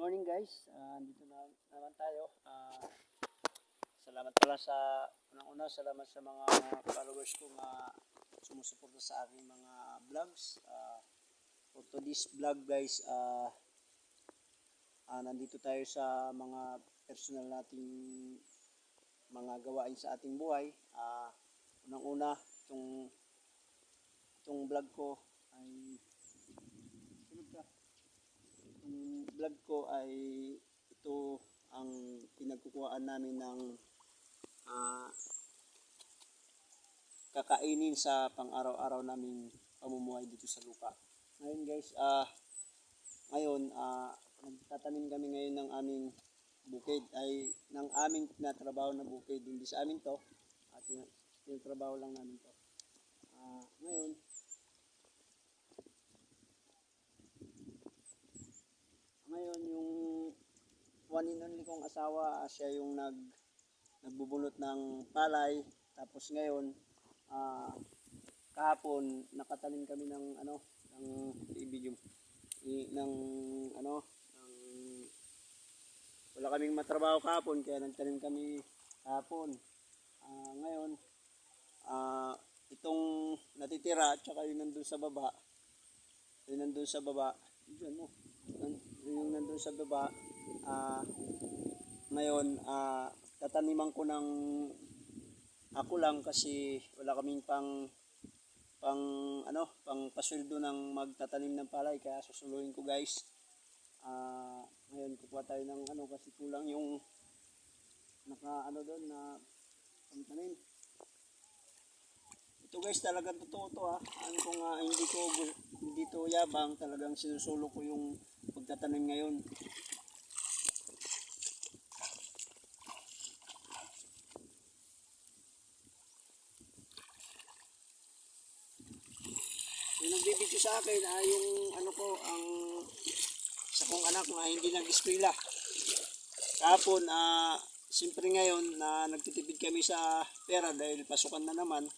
morning guys, Ah, dito na naman tayo. Ah, salamat pala sa unang-una, salamat sa mga followers ko na sumusuporta sa aking mga vlogs. Ah, for today's vlog guys, ah, ah, nandito tayo sa mga personal nating mga gawain sa ating buhay. Ah, unang-una, itong itong vlog ko ay vlog ko ay ito ang pinagkukuhaan namin ng ah, kakainin sa pang-araw-araw naming pamumuhay dito sa lupa. Ngayon guys, ah ngayon ah nagtatanim kami ngayon ng aming bukid ay ng aming tinatrabaho na bukid. Hindi sa amin to. At tina- tinatrabaho lang namin to. Ah, ngayon, Ngayon, yung one and only kong asawa, ah, siya yung nag nagbubunot ng palay. Tapos ngayon, ah kahapon, nakatanim kami ng ano, ng i-video, i- ng ano, ng wala kaming matrabaho kahapon, kaya nagtanim kami kahapon. Ah, ngayon, ah itong natitira, at saka yung nandun sa baba, yung nandun sa baba, yun mo, yung nandun sa baba, ah, ngayon, ah, tataniman ko ng ako lang kasi wala kaming pang pang ano, pang pasweldo ng magtatanim ng palay kaya susuluhin ko guys. Ah, ngayon kukuha tayo ng ano kasi kulang yung naka ano doon na pangtanim. Ito guys, talagang totoo to ha. Ano ko nga, hindi ko, hindi to yabang, talagang sinusulo ko yung pagtatanim ngayon. Yung nagbibigyo sa akin ay yung ano ko, ang sa kong anak na hindi nag-eskwela. Kahapon, ah, siyempre ngayon na nagtitipid kami sa pera dahil pasukan na naman.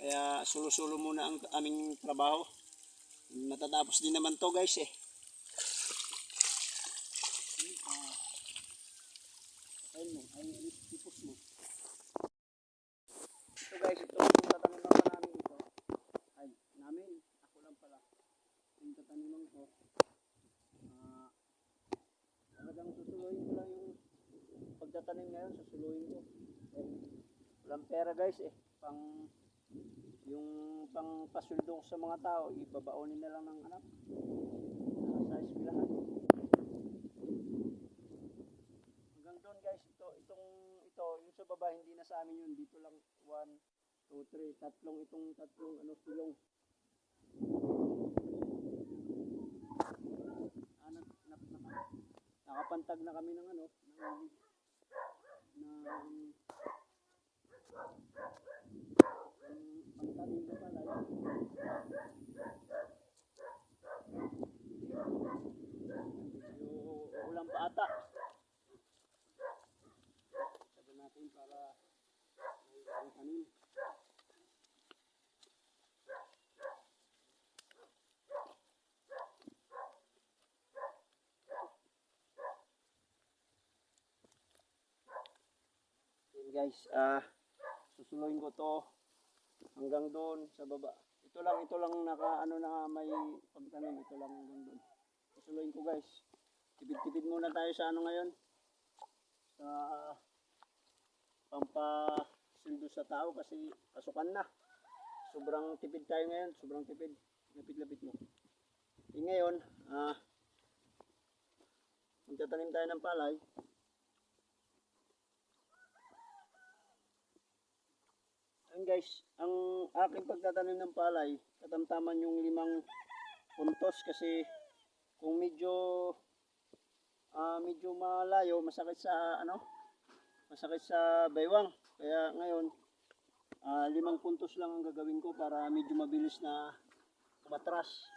Kaya sulo-sulo muna ang aming trabaho. Matatapos din naman to guys eh. Ayun mo, ay ipos mo. Ito guys, ito yung tataniman pa namin ito. Ay, namin, ako lang pala. Yung tataniman ko. Ah, talagang susuloyin ko lang yung pagtatanim ngayon, susuluhin ko. Walang pera guys eh. Pang yung pang pasuldo sa mga tao, ibabaonin na lang ng anak. Nasa eskwelahan. Hanggang doon guys, ito, itong, ito, yung sa baba, hindi na sa amin yun. Dito lang, one, two, three, tatlong, itong tatlong, ano, silong. Ah, nak, nak, nak, nakapantag na kami ng ano, ng, ng, ng ulang pa ata. Sabi natin para may guys, ah susuloyin ko to hanggang doon sa baba. Ito lang, ito lang naka ano na may pagtanim, ito lang hanggang doon. Susuloyin ko guys. Tipid-tipid muna tayo sa ano ngayon. Sa pampasildo sa tao kasi pasukan na. Sobrang tipid tayo ngayon, sobrang tipid. Lapit-lapit mo. E ngayon, ah magtatanim tayo ng palay. Ayun guys, ang aking pagtatanim ng palay, katamtaman yung limang puntos kasi kung medyo ah medyo malayo, masakit sa ano, masakit sa baywang. Kaya ngayon, ah, limang puntos lang ang gagawin ko para medyo mabilis na umatras.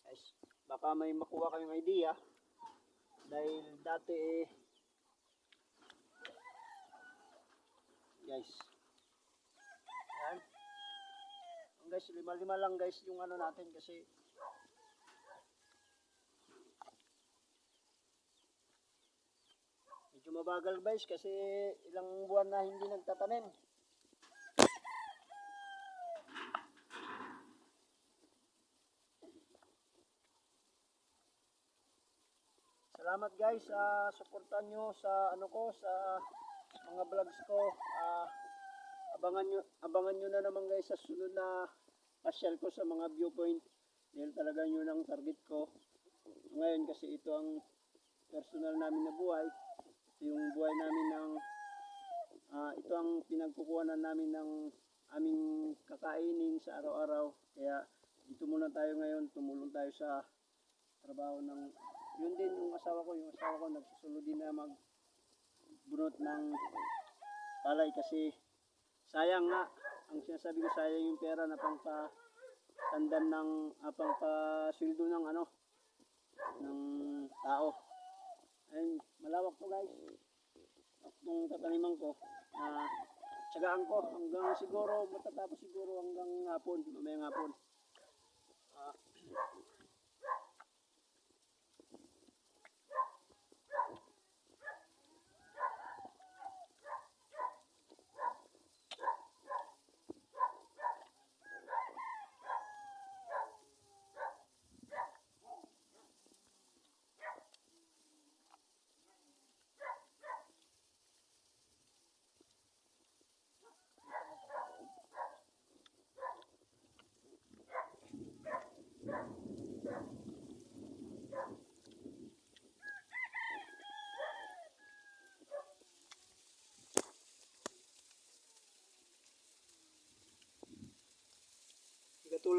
Guys, baka may makuha kayong idea dahil dati eh guys. Ayan. Ayan guys, lima-lima lang guys yung ano natin kasi medyo mabagal guys kasi ilang buwan na hindi nagtatanim. Salamat guys sa uh, suporta nyo sa ano ko sa mga vlogs ko. Ah, abangan nyo abangan nyo na naman guys sa sunod na pasyal ko sa mga viewpoint. Dahil talaga yun ang target ko. Ngayon kasi ito ang personal namin na buhay. Ito yung buhay namin ng ah, ito ang pinagkukuhanan namin ng aming kakainin sa araw-araw. Kaya dito muna tayo ngayon, tumulong tayo sa trabaho ng yun din yung asawa ko, yung asawa ko nagsusunod din na mag bunot ng palay kasi sayang nga. Ang sinasabi ko sayang yung pera na pangpa tandam ng uh, pangpasildo ng ano ng tao. Ayun malawak to guys. Itong tataniman ko uh, tsagaan ko hanggang siguro matatapos siguro hanggang hapon mamayang hapon. Ah,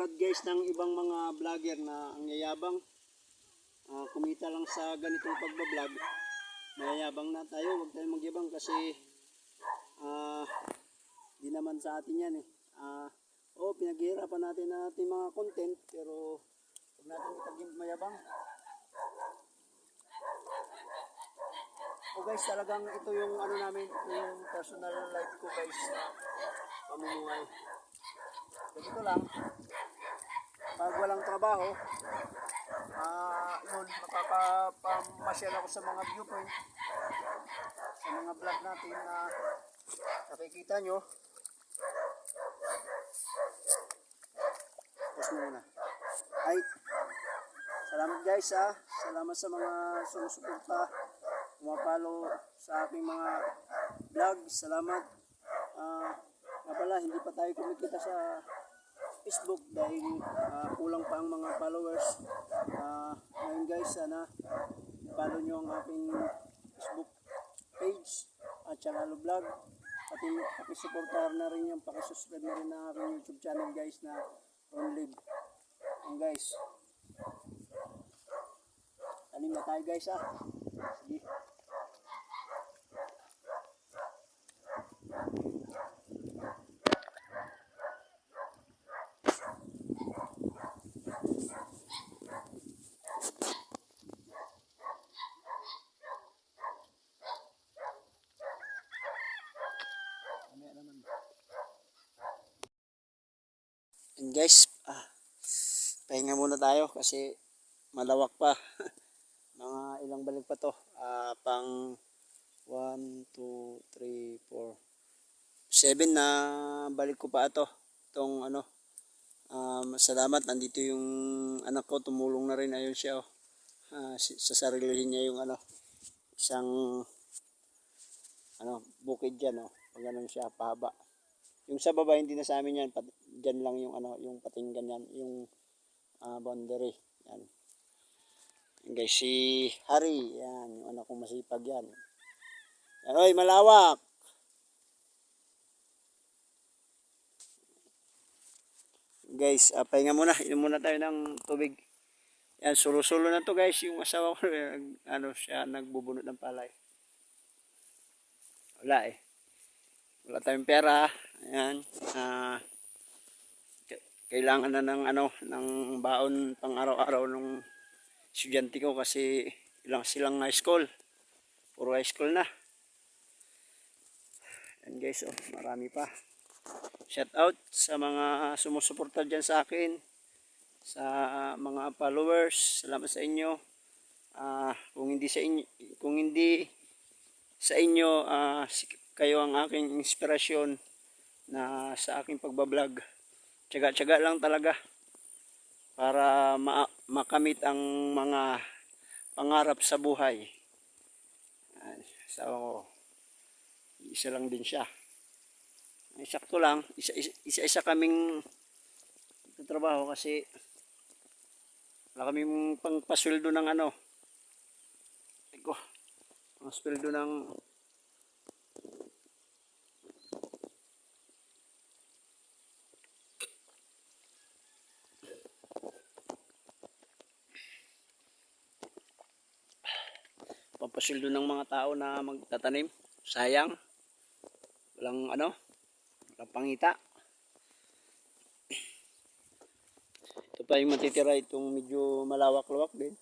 Katulad guys ng ibang mga vlogger na ang yayabang ah, kumita lang sa ganitong pagbablog. Mayayabang na tayo, huwag tayong magyabang kasi ah di naman sa atin yan eh. Ah, oh, pinaghihirapan natin ang ating mga content pero huwag natin ipaging mayabang. Oh guys, talagang ito yung ano namin, yung personal life ko guys na pamumuhay. Ganito lang. Pag walang trabaho, ah, yun, makakapamasyal ako sa mga viewpoint, sa mga vlog natin na nakikita nyo. Mo muna. Ay, salamat guys ha. Salamat sa mga sumusuporta, pumapalo sa aking mga vlog. Salamat. Ah, nga pala, hindi pa tayo kumikita sa Facebook dahil ah, kulang pa ang mga followers. Ah, ngayon guys, sana follow nyo ang aking Facebook page at Lalo Vlog. Pati pakisuportahan na rin yung pakisubscribe na rin ng aking YouTube channel guys na Ron Live. Yan guys. Tanim na tayo guys ah. Sige. And guys, ah, pahinga muna tayo kasi malawak pa. Mga ilang balik pa to. Ah, pang 1, 2, 3, 4, 7 na balik ko pa ito. Itong ano, um, salamat. Nandito yung anak ko, tumulong na rin. Ayun siya. Oh. Ah, si- sa sarili niya yung ano, isang ano, bukid dyan. Oh. Pag siya, pahaba. Yung sa baba, hindi na sa amin yan. Pat, dyan lang yung ano, yung patinggan yan, yung ah, boundary. Yan. Yan guys, si Harry, yan, yung anak kong masipag yan. Yan, oy, malawak! Guys, uh, pahinga muna, inom muna tayo ng tubig. Yan, sulo-sulo na to guys, yung asawa ko, ano siya, nagbubunot ng palay. Wala eh. Wala tayong pera. Ayan. k- kailangan na ng ano, ng baon pang araw-araw nung estudyante ko kasi ilang silang high school. Puro high school na. Yan guys, oh, marami pa. Shout out sa mga sumusuporta dyan sa akin. Sa mga followers. Salamat sa inyo. Ah, kung hindi sa inyo, kung hindi sa inyo, si- kayo ang aking inspirasyon na sa aking pagbablog. Tsaga-tsaga lang talaga para ma- makamit ang mga pangarap sa buhay. Asawa ko, isa lang din siya. Ay, sakto lang, isa, isa, isa kaming trabaho kasi wala kaming pangpasweldo ng ano. Eko, pangpasweldo ng pampasildo ng mga tao na magtatanim. Sayang. Walang ano, walang pangita. Ito pa yung matitira itong medyo malawak-lawak din.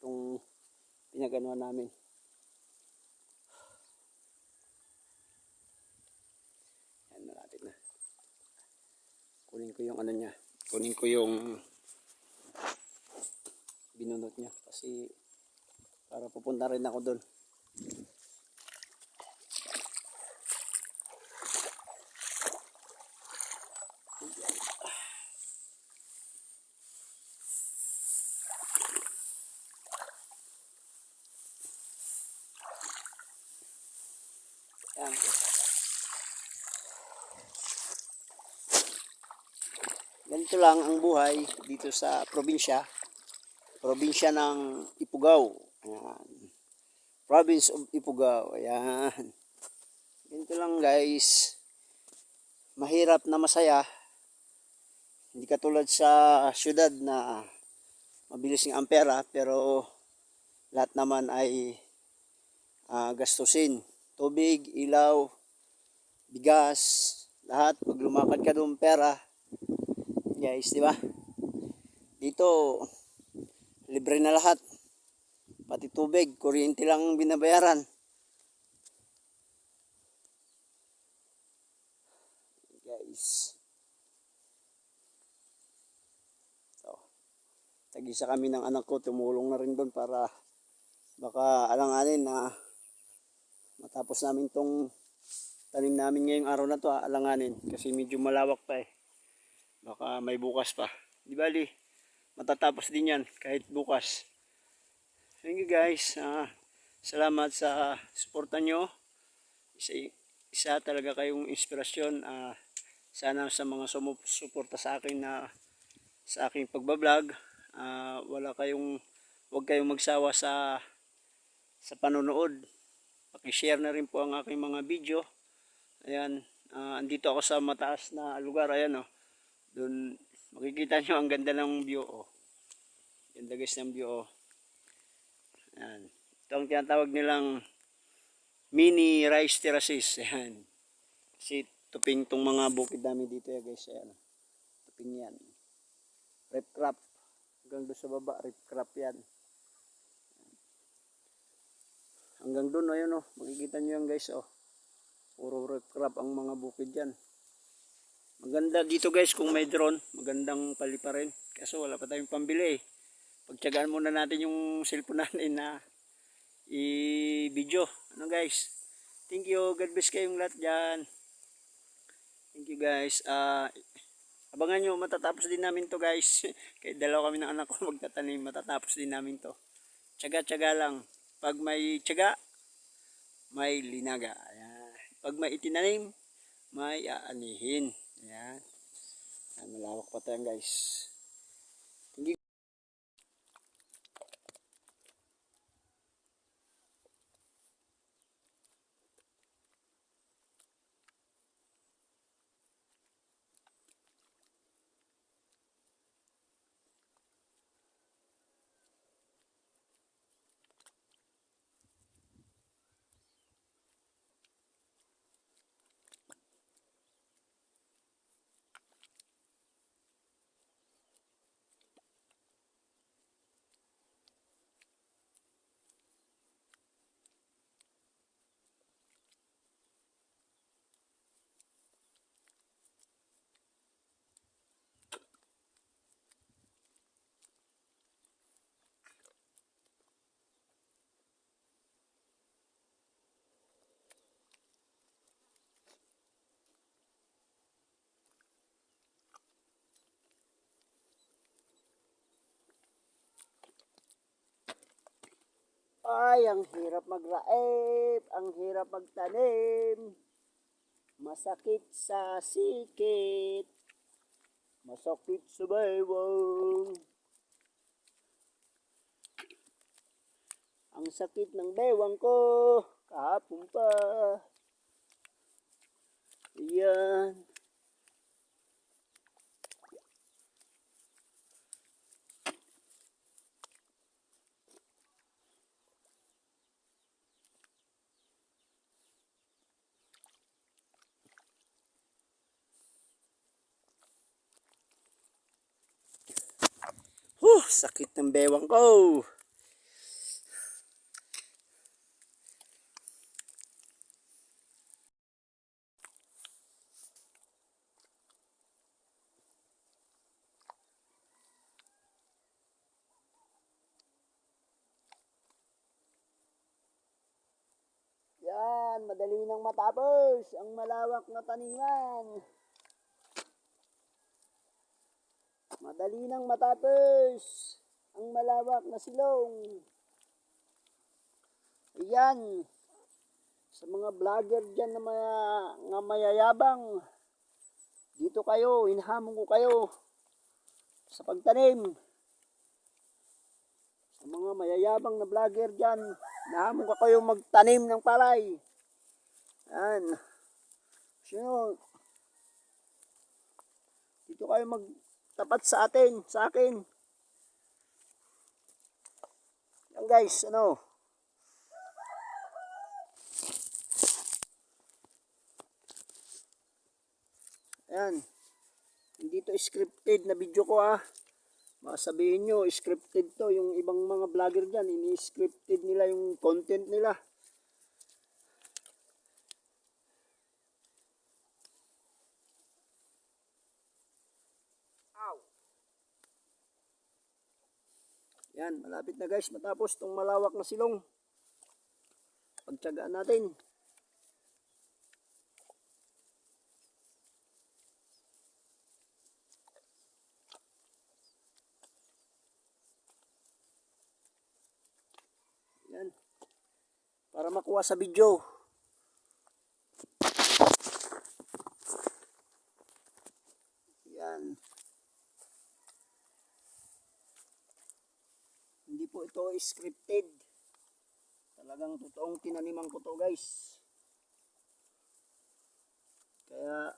Itong pinaganuhan namin. Yan, malapit na. Kunin ko yung ano niya. Kunin ko yung binunot niya kasi para pupunta rin ako doon. Yan. Ganito lang ang buhay dito sa probinsya. Probinsya ng Ifugao. Ayan. Province of Ifugao. Ayan. Ganito lang guys. Mahirap na masaya. Hindi katulad sa syudad na mabilis ng ampera pero lahat naman ay ah, gastusin. Tubig, ilaw, bigas, lahat. Pag lumakad ka doon pera, guys, di ba? Dito, libre na lahat. Pati tubig, kuryente lang ang binabayaran. Guys. So, tag-isa kami ng anak ko, tumulong na rin doon para baka alanganin na matapos namin tong tanim namin ngayong araw na to, ah, alanganin. Kasi medyo malawak pa eh. Baka may bukas pa. Di bali, matatapos din yan kahit bukas. Thank you guys. Ah, salamat sa suporta nyo. Isa, isa talaga kayong inspirasyon. Ah, sana sa mga sumusuporta sa akin na sa aking pagbablog, ah, wala kayong huwag kayong magsawa sa sa panonood. Paki-share na rin po ang aking mga video. Ayan, ah, andito ako sa mataas na lugar ayan oh. Doon makikita nyo ang ganda ng view oh. Ganda guys ng view oh. Ayan. Ito ang tinatawag nilang mini rice terraces. Ayan. Kasi tuping tong mga bukid namin dito ya guys. Ayan. oh. Tuping yan. Rip crop. Hanggang doon sa baba, rip crop yan. Hanggang doon, ayun oh. Makikita nyo yan guys oh. Puro rip crop ang mga bukid yan. Maganda dito guys kung may drone. Magandang palipa rin. Kaso wala pa tayong pambili eh. Pagtyagaan muna natin yung cellphone natin na i-video. Ano guys? Thank you. God bless kayong lahat dyan. Thank you guys. Ah, abangan nyo, matatapos din namin to guys. Kaya dalawa kami ng anak ko magtatanim. Matatapos din namin to. Tsaga-tsaga lang. Pag may tsaga, may linaga. Ayan. Pag may itinanim, may aanihin. Ayan. Ayan, malawak pa tayo guys. Ay, ang hirap magraip, ang hirap magtanim. Masakit sa sikit, masakit sa baywang. Ang sakit ng bewang ko, kahapon pa. Yan. Sakit ng bewang ko. Yan, madali nang matapos ang malawak na taningan. Madali nang matapos ang malawak na silong. Ayan, sa mga vlogger dyan na maya, nga mayayabang, dito kayo, inhamon ko kayo sa pagtanim. Sa mga mayayabang na vlogger dyan, nahamon ko kayo magtanim ng palay. Yan. Sino? Dito kayo magtapat sa atin, sa akin. Yan guys, ano? Yan. Hindi to scripted na video ko ah. Baka sabihin nyo, scripted to. Yung ibang mga vlogger dyan, ini-scripted nila yung content nila. Yan, malapit na guys matapos tong malawak na silong. Pagtsagaan natin. Yan. Para makuha sa video. Yan. Hindi ito scripted. Talagang totoong tinaniman ko to guys. Kaya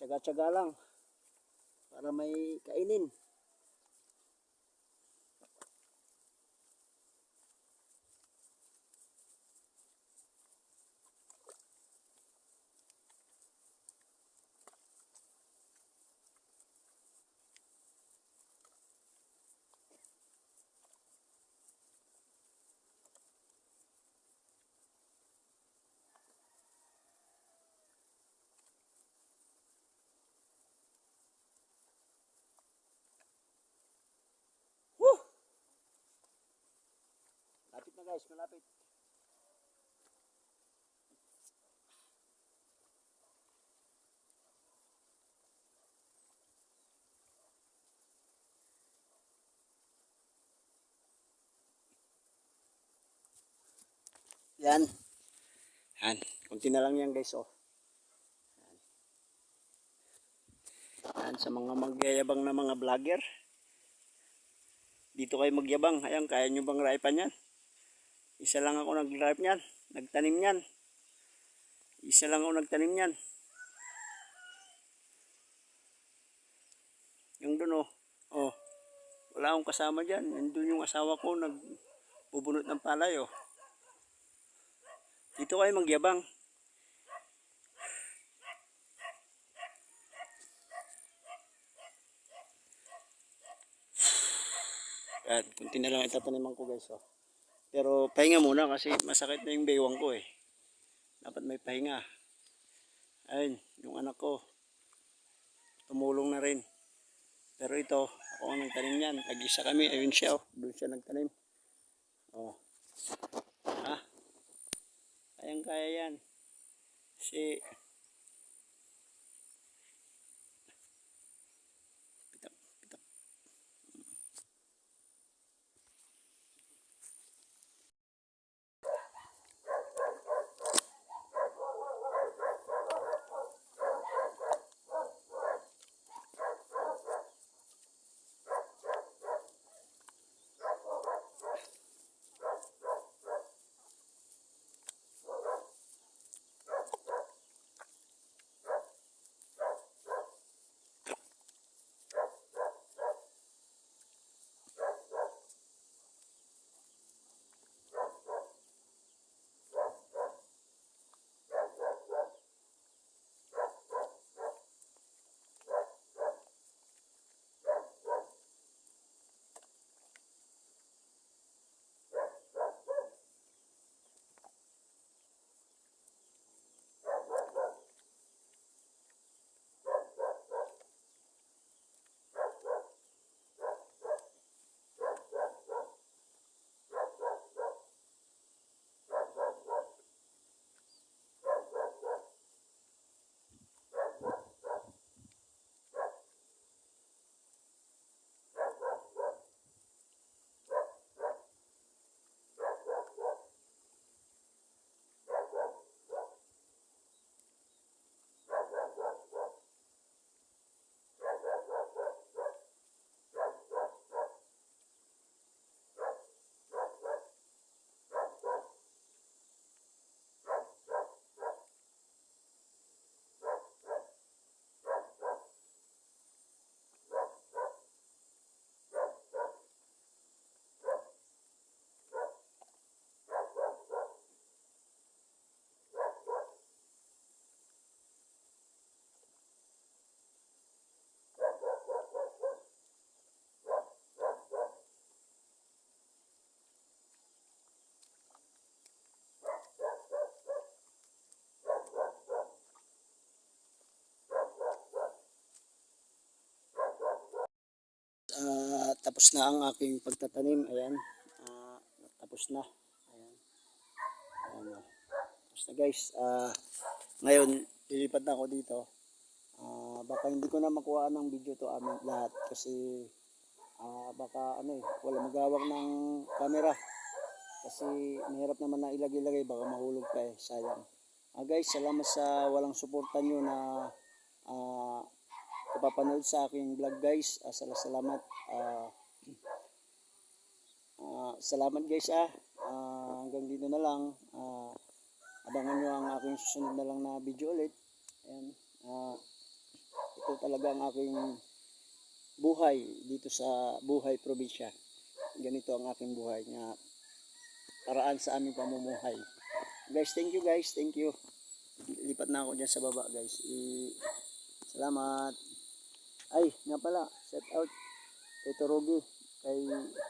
tsaga-tsaga lang para may kainin. Woo! Malapit na guys, malapit. Yan. Yan. Kunti na lang yan guys oh. Yan sa mga magyayabang na mga vlogger. Dito kayo magyabang. Ayan, kaya nyo bang raipan yan? Isa lang ako nag-ripe niyan. Nagtanim niyan. Isa lang ako nagtanim niyan. Yung doon oh. Oh. Wala akong kasama dyan. Nandun yung asawa ko nagbubunot ng palay oh. Dito kayo magyabang. Yan, kunti na lang itataniman ko guys. Oh. Pero pahinga muna kasi masakit na yung baywang ko eh. Dapat may pahinga. Ayun, yung anak ko. Tumulong na rin. Pero ito, ako ang nagtanim niyan. Tag-isa kami, ayun siya oh. Doon siya nagtanim. Oh. Ha? Kayang kaya yan. Kasi ah, tapos na ang aking pagtatanim. Ayan. Ah, tapos na. Ayan. Ayan. Tapos na guys. Ah, ngayon, lilipat na ako dito. Ah, baka hindi ko na makuha ng video to amin lahat kasi ah, baka ano eh, wala magawak ng camera. Kasi mahirap naman na ilagay-lagay, baka mahulog pa eh, sayang. Ah, guys, salamat sa walang suporta nyo na ah, kapapanood sa aking vlog guys. Ah, sala- salamat. Ah, ah, salamat guys ah. Ah, hanggang dito na lang. Ah, abangan nyo ang aking susunod na lang na video ulit. Ayan. Ah, ito talaga ang aking buhay dito sa buhay probinsya. Ganito ang aking buhay na paraan sa aming pamumuhay. Guys, thank you guys. Thank you. Lipat na ako dyan sa baba guys. I- Salamat. Ay, nga pala. Shout out kay Torogi. Kay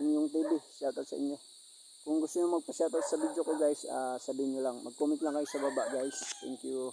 Hinyong TV. Shout out sa inyo. Kung gusto nyo magpa-shoutout sa video ko guys, ah, sabihin nyo lang. Mag-comment lang kayo sa baba guys. Thank you.